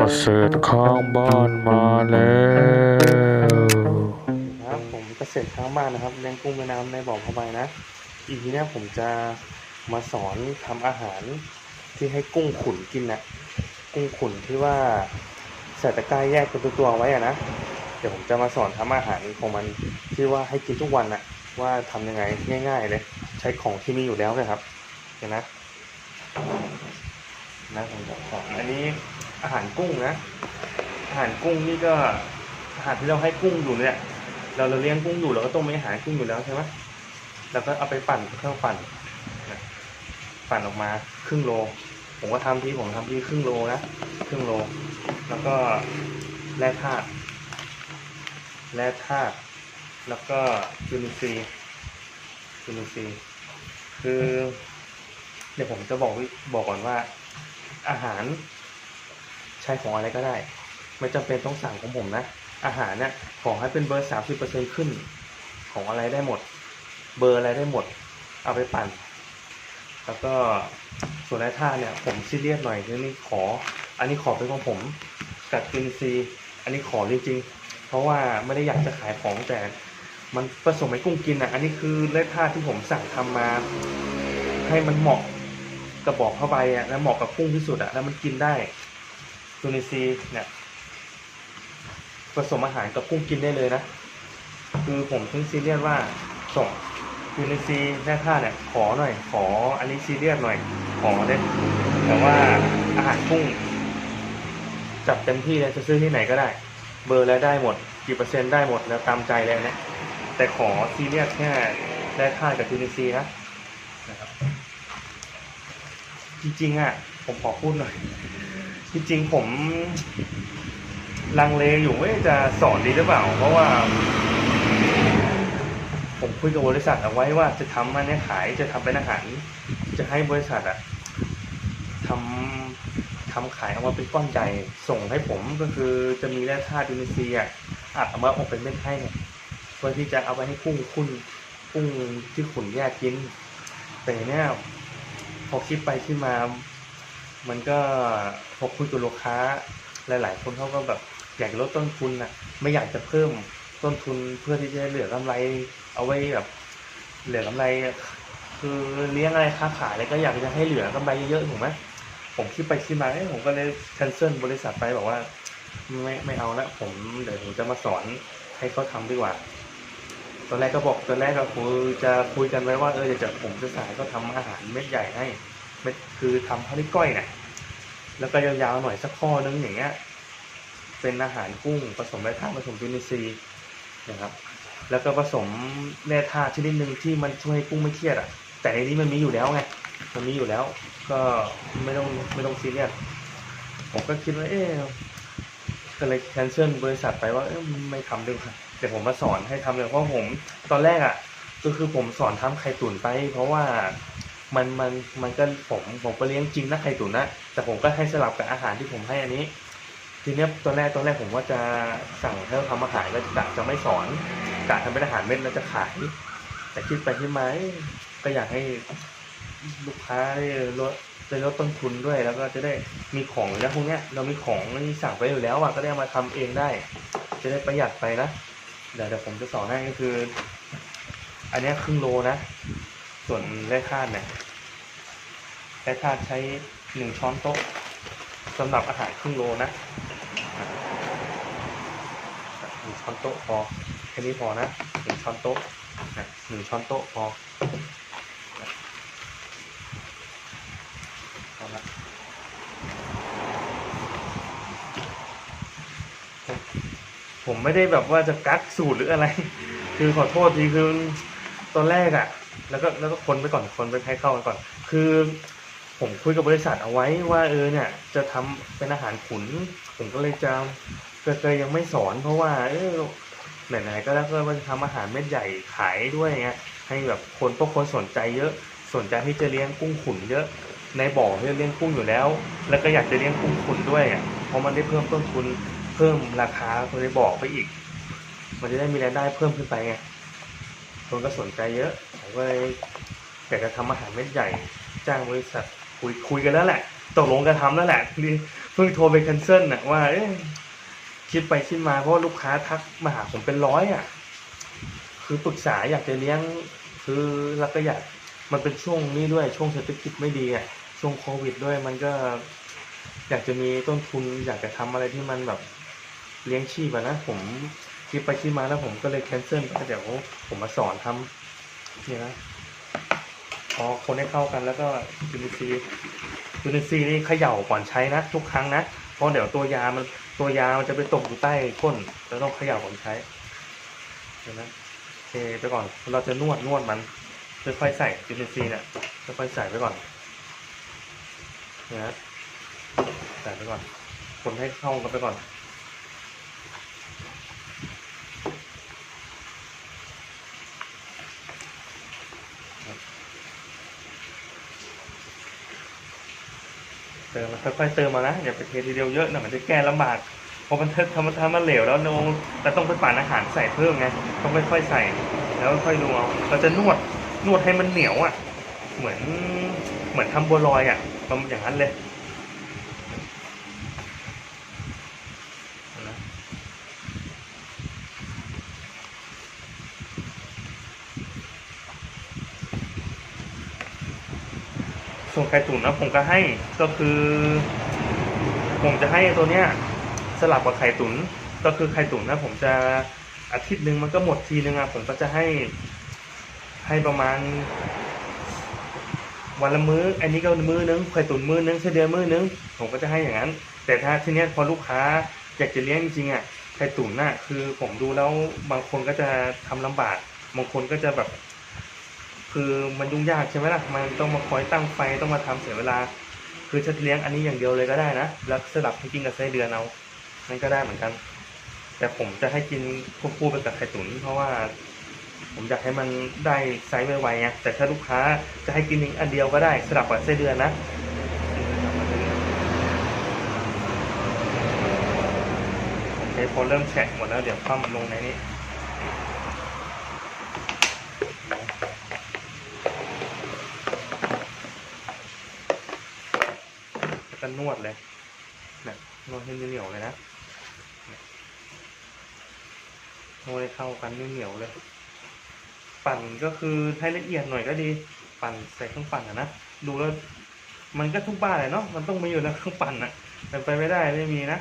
กษตรข้างบ้านมาแล้วครับผมเกษตรข้างบ้านนะครับเลี้ยงกุ้งแม่น้ำในบ่อผ้าใบนะ อีพีนี้ผมจะมาสอนทำอาหารที่ให้กุ้งขุนกินนะกุ้งขุนที่ว่าใส่ตะกร้าแยกเป็นตัวๆไว้อะนะเดี๋ยวผมจะมาสอนทำอาหารของมันที่ว่าให้กินทุกวันนะว่าทำยังไงง่าย ๆ เลย ใช้ของที่มีอยู่แล้วเลยครับเห็นนะนะผมจะสอนอันนี้ อาหารกุ้งนะ อาหารกุ้งนี่ก็อาหารที่เราให้กุ้งอยู่เนี่ย เราเราเลี้ยงกุ้งอยู่เราก็ต้องมีอาหารกุ้งอยู่แล้วใช่ไหมแล้วก็เอาไปปั่นเครื่องปั่นปั่นออกมาครึ่งโล ผมก็ทำที่ผมทำที่ครึ่งโลนะครึ่งโล แล้วก็แร่ธาตุแร่ธาตุแล้วก็จุลินทรีย์จุลินทรีย์คือ เดี๋ยวผมจะบอกบอกก่อนว่าอาหาร ช้ของอะไรก็ได้ ไม่จำเป็นต้องสั่งของผมนะ อาหารเนี่ยขอให้เป็นเบอร์สามสิบเปอร์เซ็นขึ้น ของอะไรได้หมด เบอร์อะไรได้หมด เอาไปปั่น แล้วก็ส่วนแร่ธาตุเนี่ย ผมซีเรียสหน่อยนี่ขอ อันนี้ขอเป็นของผมกับกินซี อันนี้ขอจริงๆ เพราะว่าไม่ได้อยากจะขายของแต่มันผสมให้กุ้งกินอะ อันนี้คือแร่ธาตุที่ผมสั่งทำมา ให้มันเหมาะกับบอกเข้าไปอะแล้วเหมาะกับกุ้งที่สุดอะแล้วมันกินได้ จูนิซีเนี่ยผสมอาหารกับกุ้งกินได้เลยนะ คือผมถึงซีเรียสว่าส่งยูนิซีแร่ธาตุเนี่ยขอหน่อย ขออันนี้ซีเรียสหน่อย ขอได้แต่ว่าอาหารกุ้งจับเต็มที่เลยจะซื้อที่ไหนก็ได้ เบอร์แล้วได้หมด กี่เปอร์เซ็นต์ได้หมดแล้วตามใจเลยนะแต่ขอซีเรียสแค่แร่ธาตุกับยูนิซีนะนะครับจริงๆอะผมขอพูดหน่อย จริงๆผมลังเลอยู่ว่าจะสอนดีหรือเปล่า เพราะว่า ผมคุยกับบริษัทเอาไว้ว่าจะทำมันนี่ยขายจะทำเป็นอาหารจะให้บริษัทอะทำทำขายออกมาเป็นก้อนใหญ่ส่งให้ผมก็คือจะมีแร่ธาตุอินทรียอัดออกมาออกเป็นเม็ดให้เพื่อที่จะเอาไปให้กุ้งคุณกุ้งที่ขุนแยกกิน แต่เนี่ยพอคิดไปคิดมา มันก็พอคุยกับลูกค้าหลาย ๆ คนเขาก็แบบอยากลดต้นทุนน่ะไม่อยากจะเพิ่มต้นทุนเพื่อที่จะเหลือกำไร เอาไว้แบบเหลือกำไร คือเลี้ยงอะไรค้าขายอะไรก็อยากจะให้เหลือกำไรเยอะๆถูกไหมผมคิดไปคิดมาเอ้ยผมก็เลย cancel บริษัทไปบอกว่า ไม่ไม่เอาละผมเดี๋ยวผมจะมาสอนให้เขาทำดีกว่าตอนแรกก็บอกตอนแรกก็คุยจะคุยกันไว้ว่าเออจะผมจะสายก็ทำอาหารเม็ดใหญ่ให้ คือทำข้าวที่ก้อยน่ะแล้วก็ยาวๆหน่อยสักข้อนึงอย่างเงี้ย เป็นอาหารกุ้งผสมแร่ธาตุผสมจุลินทรีย์นะครับ แล้วก็ผสมแร่ธาตุชนิดหนึ่งที่มันช่วยให้กุ้งไม่เครียดอะ แต่ในนี้มันมีอยู่แล้วไง มันมีอยู่แล้ว ก็ไม่ต้องไม่ต้องซีเรียสผมก็คิดว่าเอ๊ะก็เลยแคนเซิลบริษัทไปว่าเอ๊ะไม่ทำดีกว่าเดี๋ยวผมมาสอนให้ทำเลยเพราะผมตอนแรกอะก็คือผมสอนทำไข่ตุ๋นไป เพราะว่า มันมันมันก็ผมผมก็เลี้ยงจริงนะไข่ตุ๋นนะแต่ผมก็ให้สลับกับอาหารที่ผมให้อันนี้ ทีเนี้ยตอนแรกตอนแรกผมว่าจะสั่งให้เขาทำอาหารแล้วกะจะไม่สอนกะทำเป็นอาหารเม็ดแล้วจะขาย แต่คิดไปคิดมาเอ๊ะก็อยากให้ลูกค้าได้ลดได้ลดต้นทุนด้วยแล้วก็จะได้มีของแล้วพวกเนี้ยเรามีของที่สั่งไปอยู่แล้วอะก็ได้มาทำเองได้ จะได้ประหยัดไปนะเดี๋ยวเดี๋ยวผมจะสอนให้ก็คือ อันนี้ครึ่งโลนะ ส่วนแร่ธาตุเนี่ย แร่ธาตุใช้หนึ่งช้อนโต๊ะสำหรับอาหารครึ่งโลนะหนึ่งช้อนโต๊ะพอแค่นี้พอนะหนึ่งช้อนโต๊ะหนึ่งช้อนโต๊ะพอนะเอละผมผมไม่ได้แบบว่าจะกักสูตรหรืออะไร คือขอโทษทีคือตอนแรกอะ่ะ แล้วก็แล้วก็คนไปก่อนคนไปให้เข้ากันก่อน คือ ผมคุยกับบริษัทเอาไว้ว่าเออเนี่ยจะทำเป็นอาหารขุน ผมก็เลยจะก็เลยยังไม่สอน เพราะว่า เออไหนๆก็แล้วก็ว่าจะทำอาหารเม็ดใหญ่ขายด้วยไงให้แบบคนพวกคนสนใจเยอะสนใจที่จะเลี้ยงกุ้งขุนเยอะในบ่อที่เลี้ยงกุ้งอยู่แล้ว แล้วก็อยากจะเลี้ยงกุ้งขุนด้วยอะเพราะมันได้เพิ่มต้นทุนเพิ่มราคาในบ่อไปอีก มันจะได้มีรายได้เพิ่มขึ้นไปไงคนก็สนใจเยอะผมก็เลยอยากจะทำอาหารเม็ดใหญ่จ้างบริษัท คุยคุยกันแล้วแหละตกลงกันทำแล้วแหละนี่พิ่งโทรไป c a n เซิลน่ะว่าเอคิดไปคิดมาเพราะลูกค้าทักมาหาผมเป็นร้อยอะ คือปรึกษาอยากจะเลี้ยง คือแล้วก็อยากมันเป็นช่วงนี้ด้วยช่วงเศรษฐกิจไม่ดีอะช่วงโควิดด้วยมันก็ อยากจะมีต้นทุน อยากจะทำอะไรที่มันแบบเลี้ยงชีพอะนะผมคิดไปคิดมาแล้วผมก็เลยแคนเซิลเดี๋ยวผมมาสอนทำนี่นะ อคนให้เข้ากันแล้วก็ยูนิซียูนิซีนี่เขย่าก่อนใช้นะ ทุกครั้งนะเพราะเดี๋ยวตัวยามันตัวยามันจะไปตกอยู่ใต้ก้นแล้วต้องเขย่าก่อนใช้เห็นไหมเคไปก่อนเราจะนวดนวดมันค่อยๆใส่ยูนิซีเนี่ยค่อยๆใส่ไปก่อนเนี่ยนะใส่ไปก่อน คนให้เข้ากันไปก่อน ติมมันค่อยๆเติมมานะอย่าไปเททีเดียวเยอะนะมันจะแก้ลำบากเพราะมันเททำมันทำมันเหลวแล้วนงแต่ต้องไปปั่นอาหารใส่เพิ่มไงต้องค่อยๆใส่ แล้วค่อยดูเอาเราจะนวดนวดให้มันเหนียวอะ เหมือนเหมือนทำบัวลอยอะประมาณอย่างนั้นเลย วนไข่ตุ๋นนะผมก็ให้ก็คือ ผมจะให้ตัวเนี้ยสลับกับไข่ตุนก็คือไข่ตุ๋นนะผมจะอาทิตย์หนึ่งมันก็หมดทีนึงอะผมก็จะให้ ให้ประมาณ วันละมื้อ อันนี้ก็มื้อนึงไข่ตุ๋นมื้อนึงเสเดือนมื้อนึง ผมก็จะให้อย่างนั้น แต่ถ้าทีเนี้ยพอลูกค้าอยากจะเลี้ยงจริงๆอะไข่ตุ๋นน่ะคือผมดูแล้วบางคนก็จะทำลำบากบางคนก็จะแบบ คือมันยุ่งยากใช่ไหมล่ะ มันต้องมาคอยตั้งไฟต้องมาทำเสียเวลา คือจะเลี้ยงอันนี้อย่างเดียวเลยก็ได้นะ แล้วสลับให้กินกับไส้เดือนเอา นั่นก็ได้เหมือนกัน แต่ผมจะให้กินควบคู่ไปกับไข่ตุ๋นเพราะว่า ผมอยากให้มันได้ไซส์ไวๆไงแต่ถ้าลูกค้าจะให้กินอันเดียวก็ได้สลับกับไส้เดือนนะโอเคพอเริ่มแฉะหมดแล้วเดี๋ยวคว่ำลงในนี้ แล้ว ก็นวดเลยนี่ยนวดให้เหนียวเลยนะนวดให้เข้ากันเหนียวเลย ปั่นก็คือให้ละเอียดหน่อยก็ดี ปั่นใส่เครื่องปั่นอะนะ ดูแล้วมันก็ทุกบ้านเลยเนาะ มันต้องมีอยู่แล้วเครื่องปั่นอะเป็นไปไม่ได้ไม่มีนะ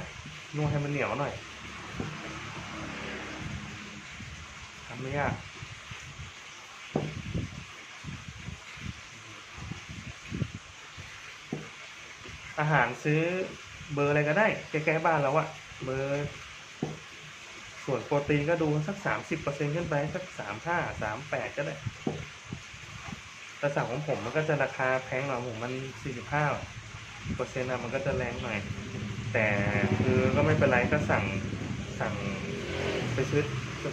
นวดให้มันเหนียวหน่อยทำไม่ยาก อาหารซื้อเบอร์อะไรก็ได้ใกล้ๆบ้านเราอะเบอร์ส่วนโปรตีนก็ดูสักสามสิบเปอร์เซ็นขึ้นไป สักสามห้าสามแปดก็ได้แต่สั่งของผมมันก็จะราคาแพงหน่อยผมมันสี่สิบห้าเปอร์เซ็นต์อะมันก็จะแรงหน่อย แต่คือก็ไม่เป็นไรก็สั่งสั่งไปซื้อ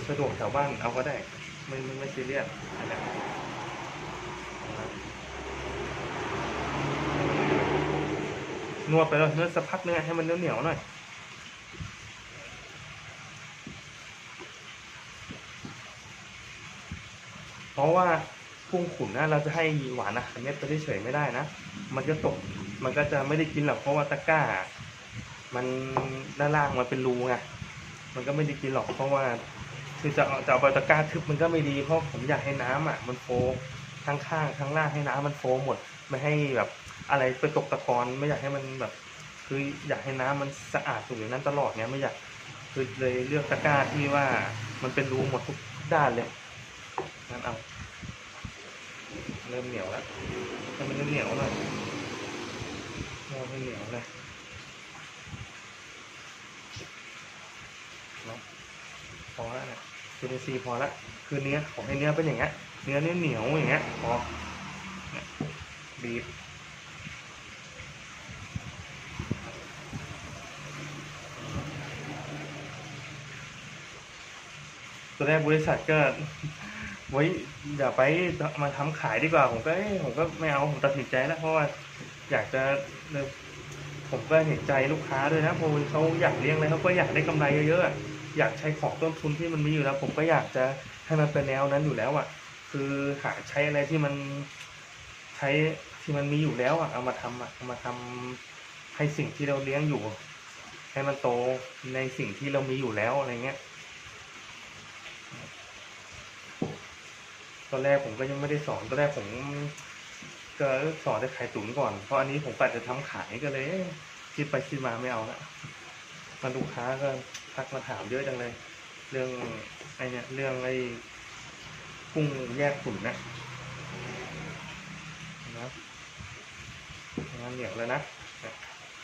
สะดวกแถวบ้านเอาก็ได้ ไม่ไม่ไม่ซีเรียสนะครับ นวดไปแล้วนวดสักพักนึงอให้มันเหนียวๆหน่อยเพราะว่ากุ้งขุนนะเราจะให้หวานอาหารเม็ดไปเฉยไม่ได้นะ มันจะตก มันก็จะไม่ได้กินหรอกเพราะว่าตะก้า มันด้านล่างมันเป็นรูไง มันก็ไม่ได้กินหรอกเพราะว่า คือจะเอาจะเอาไปตะก้าทึบมันก็ไม่ดีเพราะผมอยากให้น้ำอะ มันโฟข้างข้างๆข้างล่างให้น้ำมันโฟหมด ไม่ให้แบบ อะไรไปตกตะกอนไม่อยากให้มันแบบ คืออยากให้น้ำมันสะอาดอยู่ในนั้นตลอดเนี้ยไม่อยากคือเลยเลือกตะกร้าที่ว่ามันเป็นรูหมดทุกด้านเลยงั้นเอาเริ่มเหนียวแล้วให้มันเหนียวหน่อยนวดให้เหนียวเลยพอแล้วเนี่ยจูนิซีพอละคือเนื้อขอให้เนื้อเป็นอย่างเงี้ยเนื้อเหนียวอย่างเงี้ยพอบีบ ตัวแรกบริษัทก็ไว้อย่าไปมาทำขายดีกว่า ผมก็ผมก็ไม่เอาผมตัดสินใจแล้วเพราะว่าอยากจะเออผมก็เห็นใจลูกค้าด้วยนะเพราะเขาอยากเลี้ยงอะไรเขาก็อยากได้กำไรเยอะๆอยากใช้ของต้นทุนที่มันมีอยู่แล้ว ผมก็อยากจะให้มันเป็นแนวนั้นอยู่แล้วอะ คือหาใช้อะไรที่มันใช้ที่มันมีอยู่แล้วอะเอามาทำอะเอามาทำให้สิ่งที่เราเลี้ยงอยู่ ให้มันโตในสิ่งที่เรามีอยู่แล้วอะไรเงี้ย ตอนแรกผมก็ยังไม่ได้สอนตอนแรกผมก็สอนแต่ไข่ตุ๋นก่อน เพราะอันนี้ผมปัดจะทำขายก็เลยคิดไปคิดมาไม่เอาละมาลูกค้าก็ทักมาถามเยอะจังเลย เรื่องไอเนี่ยเรื่องไอ้กุ้งแยกขุนนะนะงานเหนียวแล้วนะ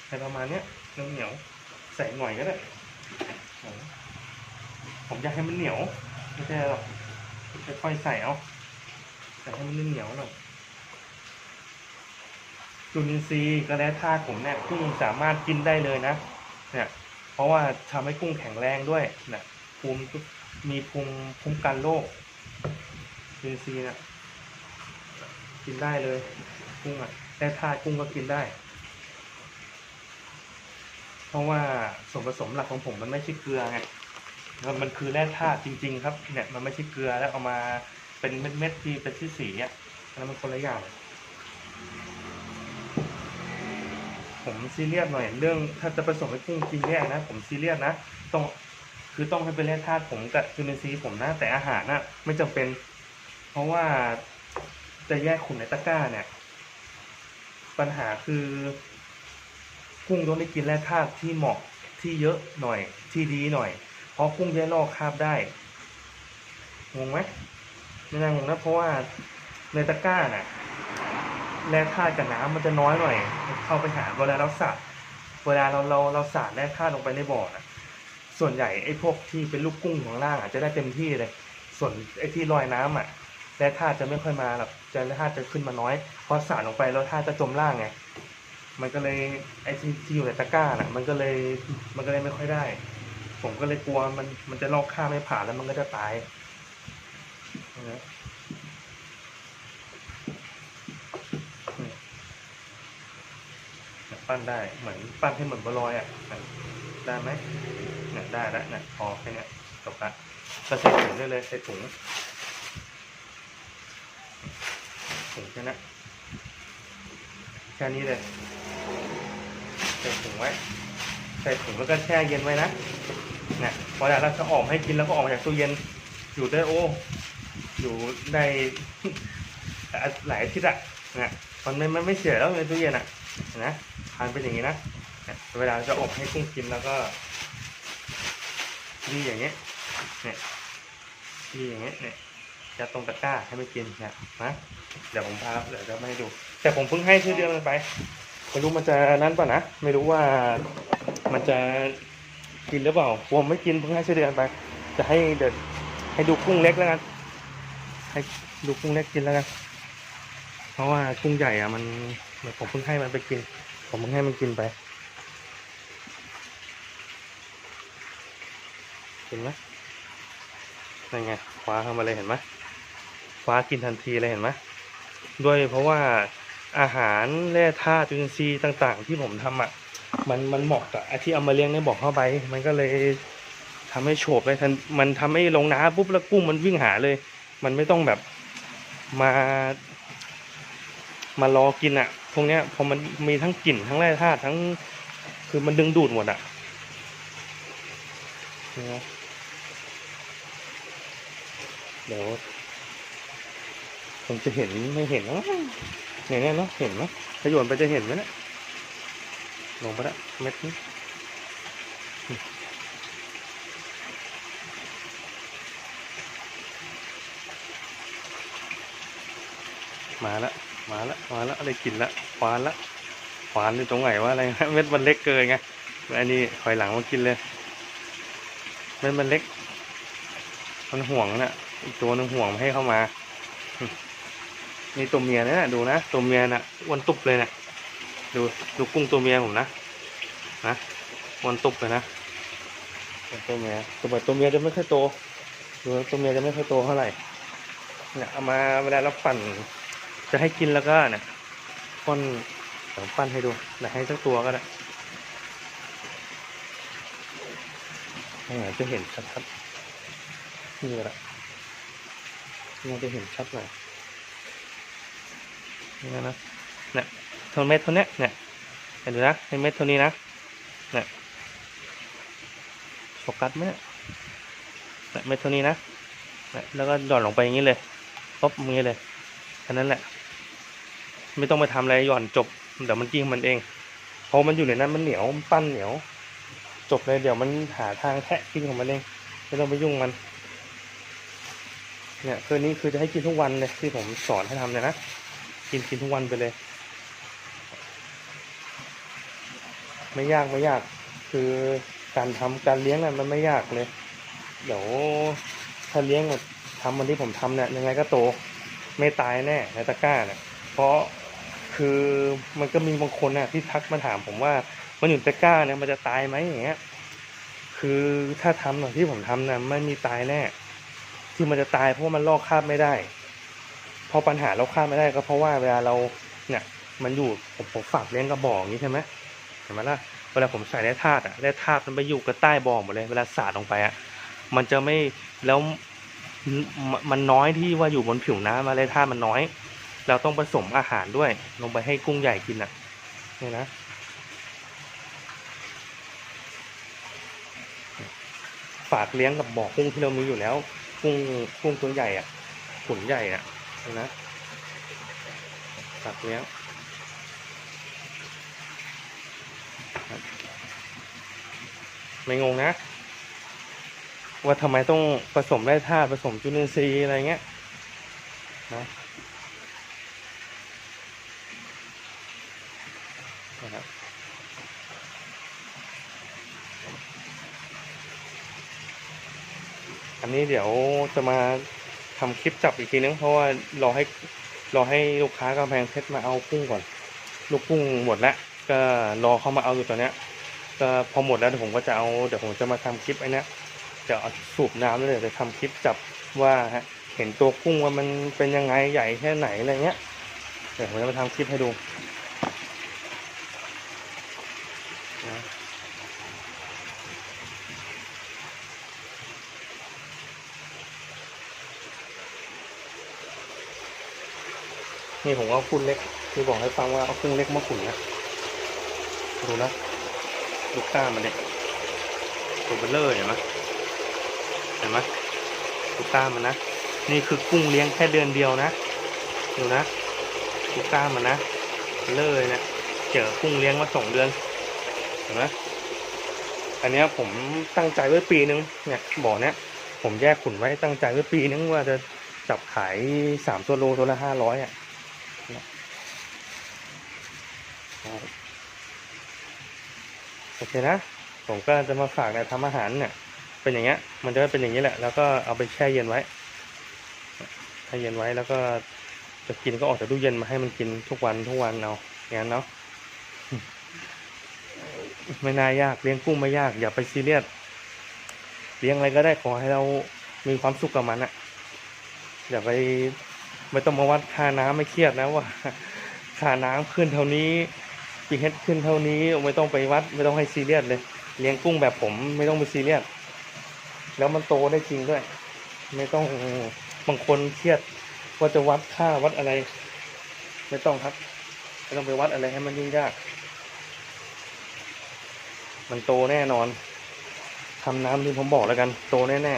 ให้ประมาณเนี้ยน้ำเหนียวใส่หน่อยก็ได้ผมอยากให้มันเหนียวไม่ใช่หรอกค่อยๆใส่เอา ใส่ให้มันเหนียวหน่อยจุลินทรีย์ก็แล้วธาตุผมเนี่ยกุ้งสามารถกินได้เลยนะ เนี่ย เพราะว่าทำให้กุ้งแข็งแรงด้วยนะภูมิมีภูมิคุ้มกันโรคจุลินทรีย์นะกินได้เลยกุ้งอะแต่ธาตุกุ้งก็กินได้ เพราะว่าส่วนผสมหลักของผมมันไม่ใช่เกลือไงมันมันคือแร่ธาตุจริง ๆ ครับ เนี่ยมันไม่ใช่เกลือแล้วเอามา เป็นเม็ดๆที่เป็นที่สีอะอันนั้นมันคนละอย่างผมซีเรียสหน่อยเรื่องถ้าจะผสมให้กุ้งกินแยกนะ ผมซีเรียสนะต้องคือต้องให้เป็นแร่ธาตุผมกับจุลินทรีย์ผมนะแต่อาหารนะไม่จำเป็น เพราะว่าจะแยกขุนในตะกร้าเนี่ย ปัญหาคือ กุ้งต้องได้กินแร่ธาตุที่เหมาะที่เยอะหน่อยที่ดีหน่อย เพราะกุ้งแยกลอกคาบได้งงไหม ไม่น่างงนะเพราะว่าในตะกร้าน่ะแร่ธาตุกับน้ำมันจะน้อยหน่อย เข้าไปหาเวลาเราสาดเวลาเราเราเราสาดแร่ธาตุลงไปในบ่อนะส่วนใหญ่ไอ้พวกที่เป็นลูกกุ้งของล่างอะจะได้เต็มที่เลย ส่วนไอ้ที่ลอยน้ำอะแร่ธาตุจะไม่ค่อยมาหรอกจะแร่ธาตุจะขึ้นมาน้อยพอสาดลงไปแล้วธาตุจะจมล่างไงมันก็เลยไอ้ที่ที่อยู่ในตะกร้าน่ะ มันก็เลยมันก็เลยไม่ค่อยได้ ผมก็เลยกลัวมันมันจะลอกข้ามไม่ผ่านแล้วมันก็จะตาย นะปั้นได้เหมือนปั้นให้เหมือนบัวลอยอะอะได้ไหมเนี่ยได้แล้วเนี่ยพอแค่นี้จบละก็ใส่ถุงได้เลยใส่ถุงถุงแค่นั้นแค่นี้เลยใส่ถุงไว้ใส่ถุงแล้วก็แช่เย็นไว้นะเนี่ยพอเราจะออกให้กินแล้วก็ออกมาจากตู้เย็นอยู่ได้โอ้ อยู่ได้หลายอาทิตย์อะนี่ยมันไม่ไม่ไม่เสียแล้วในตู้เย็นอะนะทานเป็นอย่างนี้นะเวลาจะอบให้กุ้งกินแล้วก็ดีอย่างเงี้ยเนี่ยดีอย่างเงี้ยเนี่ยจะตรงตะกร้าให้ไม่กินเนี่ยนะเดี๋ยวผมพาเดี๋ยวจะไม่ให้ดู แต่ผมเพิ่งให้ชื่อเดือนมันไปไม่รู้มันจะนั้นป่ะนะไม่รู้ว่ามันจะกินหรือเปล่าผมไม่กินเพิ่งให้ชื่อเดือนไป จะให้เดี๋ยวให้ดูกุ้งเล็กแล้วกัน ให้ดูกุ้งเล็กกินแล้วกันเพราะว่ากุ้งใหญ่อะมันผมเพิ่งให้มันไปกิน ผมเพิ่งให้มันกินไปเห็นไหมนั่นไงคว้าเข้ามาเลยเห็นไหมคว้ากินทันทีเลยเห็นไหมด้วยเพราะว่าอาหารแร่ธาตุจุลินทรีย์ต่าง ๆ ที่ผมทำอะ มันมันเหมาะกับไอที่เอามาเลี้ยงในบ่อเข้าไป มันก็เลยทำให้โฉบได้ทัน มันทำให้ลงน้ำปุ๊บแล้วกุ้งมันวิ่งหาเลย มันไม่ต้องแบบมามารอกินอะ พวกเนี้ยพอมันมีทั้งกลิ่นทั้งแร่ธาตุทั้ง คือมันดึงดูดหมดอะนะเดี๋ยวผมจะเห็นไม่เห็นนะเนี่ยเนี่ยเนาะเห็นไหมถ้าโยนไปจะเห็นไหมเนะลงไปละเม็ดนี้ มาละมาละมาละอะไรกินละควานละควานอยู่ตรงไหนวะอะไรเม็ดมันเล็กเกินไงอันนี้ถอยหลังมากินเลยเม็ดมันเล็ก มันห่วงน่ะอีกตัวหนึงห่วงม่ให้เข้ามามนี่ตัวเมียนะดูนะตัวเมียน่ะอ้วนตุบเลยนะดูดูกุ้งตัวเมียผมนะนะอ้วนตุบเลยนะตัวเมียตัวเมียตัวเมียจะไม่ค่อยโตดูตัวเมียจะไม่ค่อยโตเท่าไหร่เนี่ยเอามาเวลาเราปั่น จะให้กินแล้วก็เนี่ยป้อนเดี๋ยวปั้นให้ดูเดี๋ยวให้สักตัวก็ได้อ่จะเห็นชัดๆนี่แหละนี่จะเห็นชัดหน่อยนี่นะเนี่ยทนเม็ดตัวเนี้ยเนี่ยเห็นดูนะให้เม็ดเท่านี้นะเนี่ยโฟกัสไหมเนี่ยเม็ดเท่านี้นะนี่แล้วก็หย่อนลงไปอย่างนี้เลยป๊บมือเลยแค่นั้นแหละ ไม่ต้องไปทำอะไรหย่อนจบเดี๋ยวมันกิ้งมันเอง เพราะมันอยู่ในนั้นมันเหนียวมันปั้นเหนียว จบเลยเดี๋ยวมันหาทางแทะกินของมันเองไม่ต้องไปยุ่งมัน เนี่ยคือนี่คือจะให้กินทุกวันเลยที่ผมสอนให้ทำเนี่ยนะกินกินทุกวันไปเลย ไม่ยากไม่ยาก คือการทำการเลี้ยงน่ะมันไม่ยากเลย เดี๋ยวถ้าเลี้ยงแบบทำวันที่ผมทำเนี่ยยังไงก็โต ไม่ตายแน่ในตะกร้าเนี่ยเพราะ คือมันก็มีบางคนน่ะที่ทักมาถามผมว่ามันอยู่ตะกร้าเนี่ยมันจะตายไหมอย่างเงี้ย คือถ้าทำแบบที่ผมทำน่ะไม่มีตายแน่ ที่มันจะตายเพราะว่ามันลอกคราบไม่ได้พราะปัญหาเราคราบไม่ได้ก็เพราะว่าเวลาเราเนี่ยมันอยู่ผมผมฝากเลี้ยงกระบอกอย่างนี้ใช่ไหมเห็นไหมล่ะเวลาผมใส่แร่ธาตุอะแร่ธาตุมันไปอยู่กับใต้บ่อหมดเลยเวลาสาดลงไปอะมันจะไม่แล้วมันน้อยที่ว่าอยู่บนผิวน้ำอะแร่ธาตุมันน้อย เราต้องผสมอาหารด้วย ลงไปให้กุ้งใหญ่กินอะนี่นะฝากเลี้ยงกับบ่อกุ้งที่เรามีอยู่แล้ว กุ้งกุ้งตัวใหญ่อะขุนใหญ่อะนะฝากเลี้ยงไม่งงนะ ว่าทำไมต้องผสมแร่ธาตุผสมจุลินทรีย์อะไรเงี้ยนะนะครับ อันนี้เดี๋ยวจะมาทำคลิปจับอีกทีนึงเพราะว่ารอให้รอให้ลูกค้ากำแพงเพชรมาเอากุ้งก่อน ลูกกุ้งหมดแล้วก็รอเขามาเอาอยู่ตอนเนี้ยก็พอหมดแล้วเดี๋ยวผมก็จะเอาเดี๋ยวผมจะมาทำคลิปไอ้นี้จะเอาสูบน้ำเลยจะทำคลิปจับว่าฮะเห็นตัวกุ้งว่ามันเป็นยังไงใหญ่แค่ไหนอะไรเงี้ยเดี๋ยวผมจะมาทำคลิปให้ดูนะ นี่ผมเอากุ้งเล็กที่บอกให้ฟังว่าเอากุ้งเล็กมาขุนนะดูนะดูกล้ามันเนี่ยตัวเบลเลอร์เห็นไหมเห็นไหมดูกล้ามันนะนี่คือกุ้งเลี้ยงแค่เดือนเดียวนะดูนะดูกล้ามันนะเบลเลอร์เนี่ยเจอกุ้งเลี้ยงมาสองเดือนเห็นไหมอันนี้ผมตั้งใจไว้ปีนึงเนี่ยบ่อเนี้ยผมแยกขุนไว้ตั้งใจไว้ปีนึงว่าจะจับขายสามตัวโลตัวละห้าร้อยอะ โอเคนะ ผมก็จะมาฝากเนี่ยทำอาหารเนี่ย เป็นอย่างเงี้ย มันจะเป็นอย่างนี้แหละ แล้วก็เอาไปแช่เย็นไว้แช่เย็นไว้แล้วก็จะกินก็ออกจากตู้เย็นมาให้มันกินทุกวันทุกวันเอาอย่างนั้นเนาะไม่น่ายากเลี้ยงกุ้งไม่ยาก อย่าไปซีเรียสเลี้ยงอะไรก็ได้ขอให้เรามีความสุขกับมันอะอย่าไปไม่ต้องมาวัดค่าน้ำไม่เครียดนะว่าค่าน้ำขึ้นเท่านี้ ปีเฮดขึ้นเท่านี้ไม่ต้องไปวัดไม่ต้องให้ซีเรียสเลย เลี้ยงกุ้งแบบผมไม่ต้องไปซีเรียสแล้วมันโตได้จริงด้วย ไม่ต้องบางคนเครียดว่าจะวัดค่าวัดอะไร ไม่ต้องครับ ไม่ต้องไปวัดอะไรให้มันยุ่งยาก มันโตแน่นอนทำน้ำที่ผมบอกแล้วกัน โตแน่แน่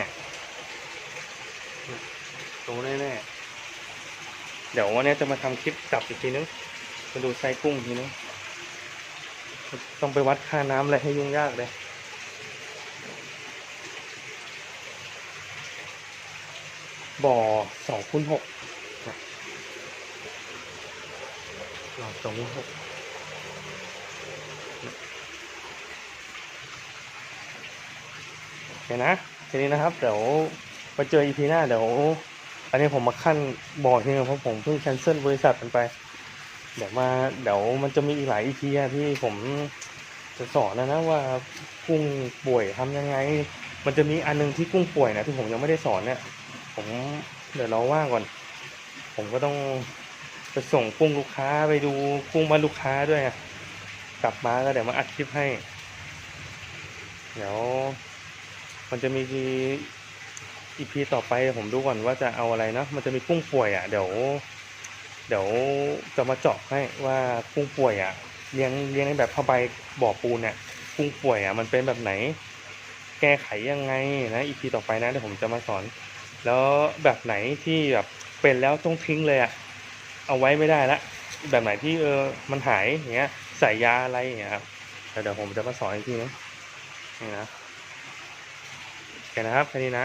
ๆโตแน่แน่ๆเดี๋ยววันนี้จะมาทำคลิปจับอีกทีนึงมาดูไซกุ้งทีนึง ต้องไปวัดค่าน้ำอะไรให้ยุ่งยากเลยบ่อสองคูณหกบ่อสองคูณหกโอเคนะ ทีนี้นะครับ เดี๋ยวมาเจออีพีหน้าเดี๋ยว อันนี้ผมมาขั้นบ่อทีนึงเพราะผมเพิ่งแคนเซิลบริษัทมันไป เดี๋ยวมาเดี๋ยวมันจะมีอีกหลายอีพีที่ผมจะสอนนะนะว่ากุ้งป่วยทำยังไง มันจะมีอันหนึงที่กุ้งป่วยนะที่ผมยังไม่ได้สอนเนี่ย ผมเดี๋ยวเราว่างก่อน ผมก็ต้องไปส่งกุ้งลูกค้าไปดูกุ้งบ้านลูกค้าด้วยอะกลับมาก็เดี๋ยวมาอัดคลิปให้ เดี๋ยวมันจะมีอีพีต่อไปผมดูก่อนว่าจะเอาอะไรนะมันจะมีกุ้งป่วยอะ เดี๋ยว เดี๋ยวจะมาเจาะให้ว่ากุ้งป่วยอะเลี้ยงเลี้ยงในแบบผ้าใบบ่อปูนเนี่ยกุ้งป่วยอะมันเป็นแบบไหน แก้ไขยังไงนะอีพีต่อไปนะเดี๋ยวผมจะมาสอน แล้วแบบไหนที่แบบเป็นแล้วต้องทิ้งเลยอะเอาไว้ไม่ได้ละแบบไหนที่เออมันหายอย่างเงี้ยใส่ยาอะไรอย่างเงี้ยครับเดี๋ยวเดี๋ยวผมจะมาสอนอีกทีนะนี่นะโอเคนะครับแค่นี้นะ